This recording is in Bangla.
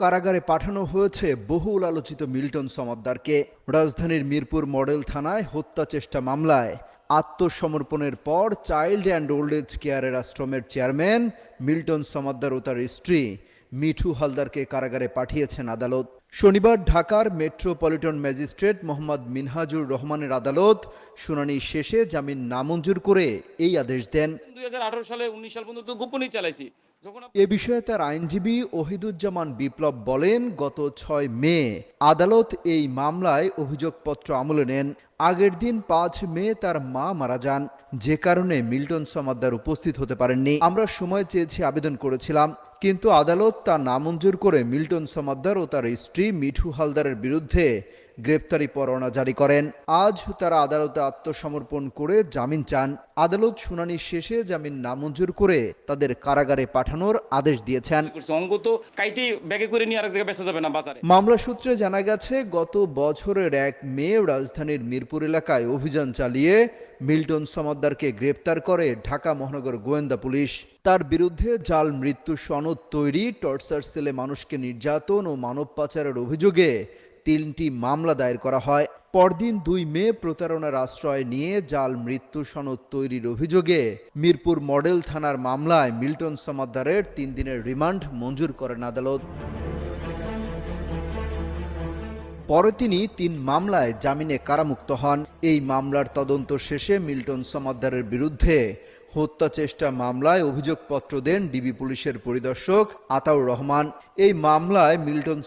কারাগারে পাঠানো হয়েছে বহুল আলোচিত মিল্টন সমাদ্দারকে রাজধানীর মিরপুর মডেল থানায় হত্যা চেষ্টা মামলায়। আত্মসমর্পণের পর চাইল্ড অ্যান্ড ওল্ড এজ কেয়ারের আশ্রমের চেয়ারম্যান মিল্টন সমাদ্দার ও তার স্ত্রী। মিঠু হালদারকে কারাগারে পাঠিয়েছেন আদালত। শনিবার ঢাকার মেট্রোপলিটন ম্যাজিস্ট্রেট মোহাম্মদ মিনহাজুর রহমানের আদালত শুনানি শেষে জামিন নামঞ্জুর করে এই আদেশ দেন। দুই সালে উনিশ সাল পর্যন্ত গোপনই চালাইছি। এ বিষয়ে তার আইনজীবী ওহিদুজ্জামান বিপ্লব বলেন গত ছয় মে আদালত এই মামলায় অভিযোগপত্র আমলে নেন। আগের দিন পাঁচ মে তার মা মারা যান। যে কারণে মিল্টন সমাদ্দার উপস্থিত হতে পারেননি। আমরা সময় চেয়েছি আবেদন করেছিলাম। কিন্তু আদালত তা নামঞ্জুর করে মিল্টন সমাদ্দার ও তার স্ত্রী মিঠু হালদারের বিরুদ্ধে গ্রেপ্তারি পরোয়ানা জারি করেন। আজ তারা আদালতে আত্মসমর্পণ করে জামিন চান। আদালত শুনানি শেষে জামিন নামঞ্জুর করে তাদের কারাগারে পাঠানোর আদেশ দিয়েছেন। মামলা সূত্রে জানা গেছে গত বছরের এক মে রাজধানীর মিরপুর এলাকায় অভিযান চালিয়ে মিল্টন সমাদ্দারকে গ্রেপ্তার করে ঢাকা মহানগর গোয়েন্দা পুলিশ। তার বিরুদ্ধে জাল, মৃত্যু সনদ তৈরি, টর্চার সেলে মানুষকে নির্যাতন ও মানব পাচারের অভিযোগে তিনটি মামলা দায়ের করা হয়। পরদিন দুই মে প্রতারণার আশ্রয় নিয়ে জাল, মৃত্যু সনদ তৈরির অভিযোগে মিরপুর মডেল থানার মামলায় মিল্টন সমাদ্দারের তিন দিনের রিমান্ড মঞ্জুর করেন আদালত। পরে তিনি তিন মামলায় জামিনে কারামুক্ত হন। এই মামলার তদন্ত শেষে মিল্টন সমাদ্দারের বিরুদ্ধে হত্যা চেষ্টা মামলায় অভিযোগপত্র দেন ডিবি পুলিশের পরিদর্শক আতাউর রহমান। এই মামলায় মিল্টন